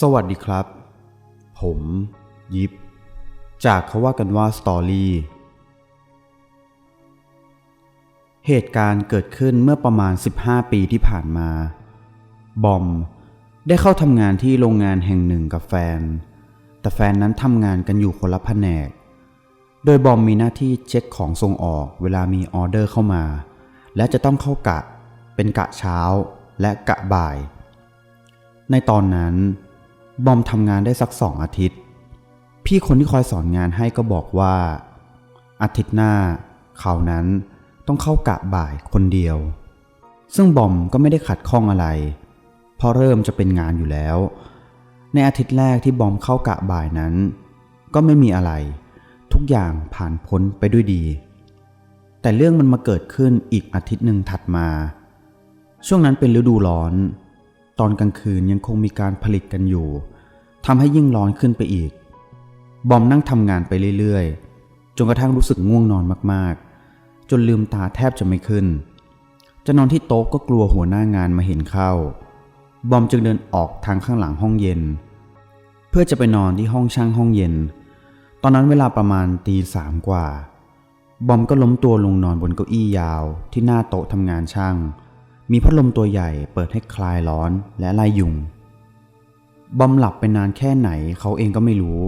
สวัสดีครับ ผม ยิปจากเขาว่ากันว่าสตอรี่ เหตุการณ์เกิดขึ้นเมื่อประมาณ 15 ปีที่ผ่านมา บอม ได้เข้าทำงานที่โรงงานแห่งหนึ่งกับแฟน แต่แฟนนั้นทำงานกันอยู่คนละแผนก โดยบอมมีหน้าที่เช็คของส่งออกเวลามีออเดอร์เข้ามา และจะต้องเข้ากะ เป็นกะเช้าและกะบ่าย ในตอนนั้น บอมทำงานได้สักสองอาทิตย์ พี่คนที่คอยสอนงานให้ก็บอกว่า อาทิตย์หน้าเขานั้นต้องเข้ากะบ่ายคนเดียว ซึ่งบอมก็ไม่ได้ขัดข้องอะไร เพราะเริ่มจะเป็นงานอยู่แล้ว ในอาทิตย์แรกที่บอมเข้ากะบ่ายนั้น ก็ไม่มีอะไร ทุกอย่างผ่านพ้นไปด้วยดี แต่เรื่องมันมาเกิดขึ้นอีกอาทิตย์หนึ่งถัดมา ช่วงนั้นเป็นฤดูร้อน ตอนกลางคืนยังคงมีการผลิตกันอยู่ทำให้ยิ่งร้อนขึ้นไปอีก บอมนั่งทำงานไปเรื่อยๆ จนกระทั่งรู้สึกง่วงนอนมากๆ จนลืมตาแทบจะไม่ขึ้น จะนอนที่โต๊ะก็กลัวหัวหน้างานมาเห็นเข้า บอมจึงเดินออกทางข้างหลังห้องเย็น เพื่อจะไปนอนที่ห้องช่างห้องเย็น ตอนนั้นเวลาประมาณตีสามกว่า บอมก็ล้มตัวลงนอนบนเก้าอี้ยาวที่หน้าโต๊ะทำงานช่าง มีพัดลมตัวใหญ่เปิดให้คลายร้อนและไล่ยุง บอมหลับไปนานแค่ไหนเขาเองก็ไม่รู้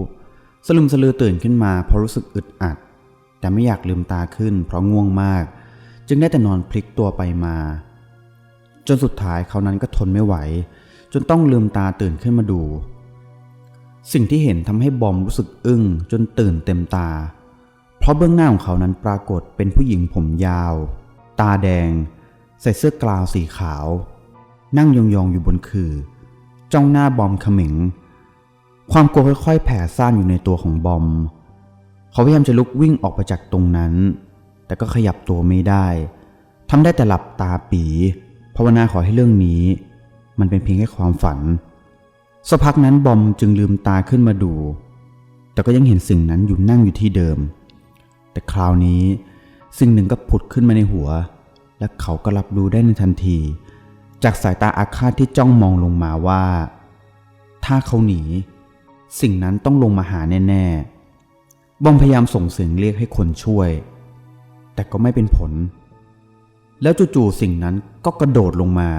สลึมสลือตื่นขึ้นมาเพราะรู้สึกอึดอัด แต่ไม่อยากลืมตาขึ้นเพราะง่วงมาก จึงได้แต่นอนพลิกตัวไปมา จนสุดท้ายเขานั้นก็ทนไม่ไหว จนต้องลืมตาตื่นขึ้นมาดู สิ่งที่เห็นทำให้บอมรู้สึกอึ้งจนตื่นเต็มตา เพราะเบื้องหน้าของเขานั้นปรากฏเป็นผู้หญิงผมยาว ตาแดง ใส่เสื้อกลาวสีขาว นั่งยองๆอยู่บนคือ จ้องหน้าบอมขม็งความกลัวค่อยๆ แผ่ซ่านอยู่ในตัวของบอม เขาพยายามจะลุกวิ่งออกไปจากตรงนั้น แต่ก็ขยับตัวไม่ได้ทำได้แต่หลับตาปีภาวนาขอให้เรื่องนี้ มันเป็นเพียงแค่ความฝันสักพักนั้นบอมจึงลืมตาขึ้นมาดู แต่ก็ยังเห็นสิ่งนั้นอยู่นั่งอยู่ที่เดิม แต่คราวนี้สิ่งหนึ่งก็ผุดขึ้นมาในหัว และเขาก็รับรู้ได้ในทันที จากสายตาอาฆาตที่จ้องมองลงมาว่า ถ้าเขาหนี สิ่งนั้นต้องลงมาหาแน่ๆบอมพยายามส่งเสียงเรียกให้คนช่วย แต่ก็ไม่เป็นผล แล้วจู่ๆสิ่งนั้นก็กระโดดลงมา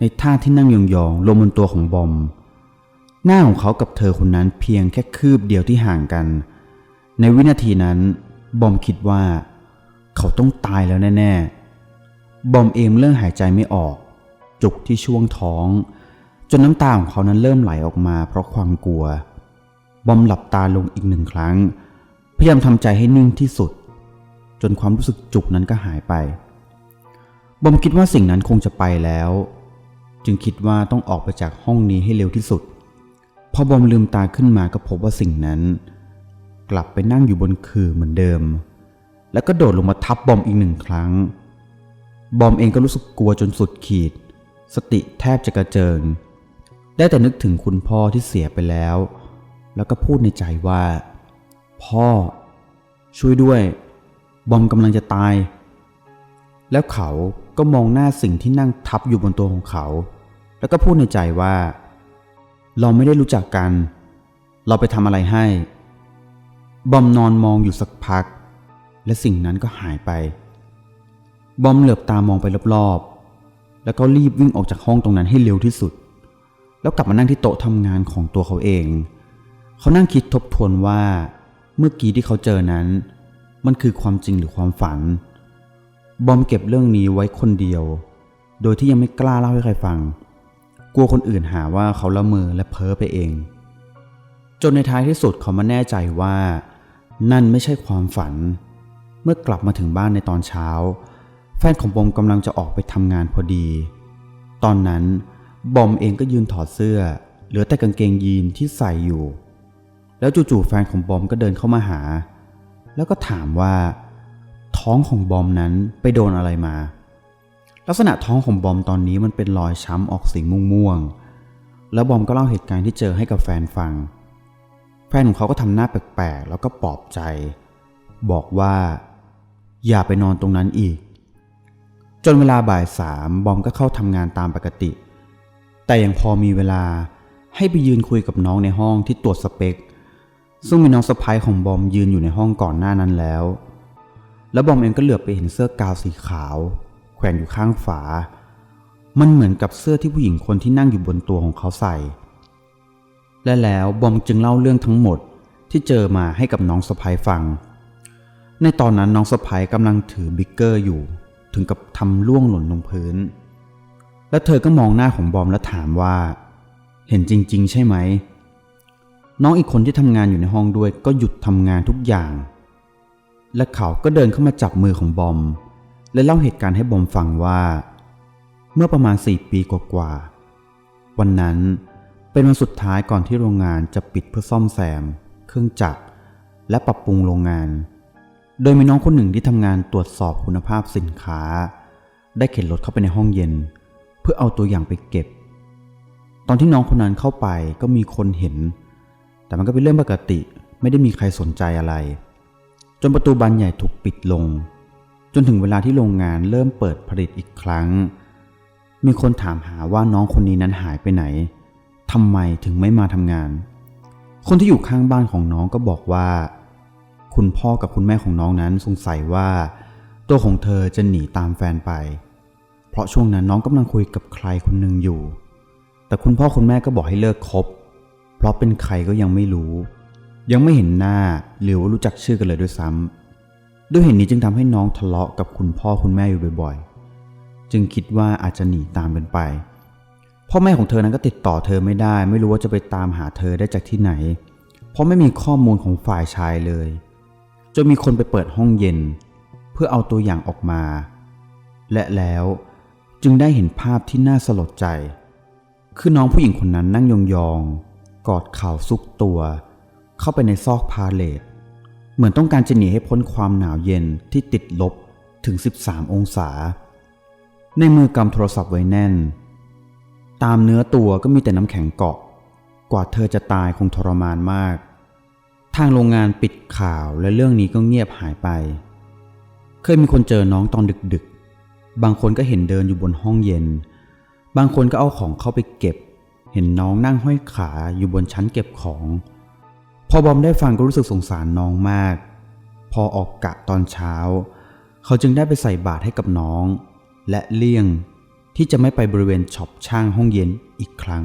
ในท่าที่นั่งยองๆลงบนตัวของบอม หน้าของเขากับเธอคนนั้นเพียงแค่คืบเดียวที่ห่างกัน ในวินาทีนั้น บอมคิดว่า เขาต้องตายแล้วแน่ๆ บอมเองเริ่มหายใจไม่ออก จุกที่ช่วงท้อง จนน้ำตาของเขานั้นเริ่มไหลออกมาเพราะความกลัว บอมหลับตาลงอีกหนึ่งครั้ง พยายามทำใจให้นิ่งที่สุด จนความรู้สึกจุกนั้นก็หายไป บอมคิดว่าสิ่งนั้นคงจะไปแล้ว จึงคิดว่าต้องออกไปจากห้องนี้ให้เร็วที่สุดพอบอมลืมตาขึ้นมาก็พบว่าสิ่งนั้น กลับไปนั่งอยู่บนคือเหมือนเดิม แล้วก็โดดลงมาทับบอมอีกหนึ่งครั้ง บอมเองก็รู้สึกกลัวจนสุดขีด สติแทบจะกระเจิง ได้แต่นึกถึงคุณพ่อที่เสียไปแล้ว แล้วก็พูดในใจว่า พ่อ ช่วยด้วย บอมกำลังจะตาย แล้วเขาก็มองหน้าสิ่งที่นั่งทับอยู่บนตัวของเขา แล้วก็พูดในใจว่า เราไม่ได้รู้จักกัน เราไปทำอะไรให้ บอมนอนมองอยู่สักพัก และสิ่งนั้นก็หายไป บอมเหลือบตามองไปรอบๆ แล้วก็รีบวิ่งออกจากห้องตรงนั้นให้เร็วที่สุด แล้วกลับมานั่งที่โต๊ะทำงานของตัวเขาเอง เขานั่งคิดทบทวนว่า เมื่อกี้ที่เขาเจอนั้น มันคือความจริงหรือความฝัน บอมเก็บเรื่องนี้ไว้คนเดียว โดยที่ยังไม่กล้าเล่าให้ใครฟัง กลัวคนอื่นหาว่าเขาละเมอและเพ้อไปเอง จนในท้ายที่สุดเขามาแน่ใจว่า นั่นไม่ใช่ความฝัน เมื่อกลับมาถึงบ้านในตอนเช้า แฟนของบอมกำลังจะออกไปทำงานพอดี ตอนนั้นบอมเองก็ยืนถอดเสื้อ เหลือแต่กางเกงยีนที่ใส่อยู่ แล้วจู่ๆแฟนของบอมก็เดินเข้ามาหา แล้วก็ถามว่า ท้องของบอมนั้นไปโดนอะไรมา ลักษณะท้องของบอมตอนนี้มันเป็นรอยช้ำออกสีม่วงๆ แล้วบอมก็เล่าเหตุการณ์ที่เจอให้กับแฟนฟัง แฟนของเขาก็ทำหน้าแปลกๆ แล้วก็ปลอบใจ บอกว่า อย่าไปนอนตรงนั้นอีก จนเวลาบ่ายสามบอมก็เข้าทำงานตามปกติ แต่ยังพอมีเวลาให้ไปยืนคุยกับน้องในห้องที่ตรวจสเปค ซึ่งมีน้องสะพ้ายของบอมยืนอยู่ในห้องก่อนหน้านั้นแล้ว แล้วบอมเองก็เหลือบไปเห็นเสื้อกาวสีขาว แขวนอยู่ข้างฝา มันเหมือนกับเสื้อที่ผู้หญิงคนที่นั่งอยู่บนตัวของเขาใส่ และแล้วบอมจึงเล่าเรื่องทั้งหมดที่เจอมาให้กับน้องสะพ้ายฟัง ในตอนนั้นน้องสะพ้ายกำลังถือบิ๊กเกอร์อยู่ ถึงกับทำล่วงหล่นลงพื้น และเธอก็มองหน้าของบอมและถามว่า เห็นจริง ๆ ใช่ไหม น้องอีกคนที่ทำงานอยู่ในห้องด้วยก็หยุดทำงานทุกอย่าง และเขาก็เดินเข้ามาจับมือของบอม และเล่าเหตุการณ์ให้บอมฟังว่า เมื่อประมาณสี่ปีกว่าๆวันนั้นเป็นวันสุดท้ายก่อนที่โรงงานจะปิดเพื่อซ่อมแซม เครื่องจักรและปรับปรุงโรงงาน โดยมีน้องคนหนึ่งที่ทำงานตรวจสอบคุณภาพสินค้า ได้เข็นรถเข้าไปในห้องเย็น เพื่อเอาตัวอย่างไปเก็บ ตอนที่น้องคนนั้นเข้าไปก็มีคนเห็น แต่มันก็เป็นเรื่องปกติไม่ได้มีใครสนใจอะไร จนประตูบานใหญ่ถูกปิดลง จนถึงเวลาที่โรงงานเริ่มเปิดผลิตอีกครั้ง มีคนถามหาว่าน้องคนนี้นั้นหายไปไหนทำไมถึงไม่มาทำงาน คนที่อยู่ข้างบ้านของน้องก็บอกว่า คุณพ่อกับคุณแม่ของน้องนั้นสงสัยว่า ตัวของเธอจะหนีตามแฟนไป เพราะช่วงนั้นน้องกำลังคุยกับใครคนหนึ่งอยู่ แต่คุณพ่อคุณแม่ก็บอกให้เลิกคบ เพราะเป็นใครก็ยังไม่รู้ ยังไม่เห็นหน้าหรือว่ารู้จักชื่อกันเลยด้วยซ้ำด้วยเหตุนนี้จึงทำให้น้องทะเลาะกับคุณพ่อคุณแม่อยู่บ่อยๆ จึงคิดว่าอาจจะหนีตามกันไป พ่อแม่ของเธอนั้นก็ติดต่อเธอไม่ได้ ไม่รู้ว่าจะไปตามหาเธอได้จากที่ไหน เพราะไม่มีข้อมูลของฝ่ายชายเลย จนมีคนไปเปิดห้องเย็น เพื่อเอาตัวอย่างออกมา และแล้วจึงได้เห็นภาพที่น่าสลดใจ คือน้องผู้หญิงคนนั้นนั่งยองๆ กอดเข่าซุกตัว เข้าไปในซอกพาเลทเหมือนต้องการจะหนีให้พ้นความหนาวเย็นที่ติดลบถึง 13 องศา ในมือกำโทรศัพท์ไว้แน่น ตามเนื้อตัวก็มีแต่น้ำแข็งเกาะ กว่าเธอจะตายคงทรมานมาก ทางโรงงานปิดข่าวและเรื่องนี้ก็เงียบหายไป เคยมีคนเจอน้องตอนดึกๆ บางคนก็เห็นเดินอยู่บนห้องเย็น บางคนก็เอาของเข้าไปเก็บ เห็นน้องนั่งห้อยขาอยู่บนชั้นเก็บของ พอบอมได้ฟังก็รู้สึกสงสารน้องมาก พอออกกะตอนเช้า เขาจึงได้ไปใส่บาตรให้กับน้อง และเลี่ยงที่จะไม่ไปบริเวณช็อปช่างห้องเย็นอีกครั้ง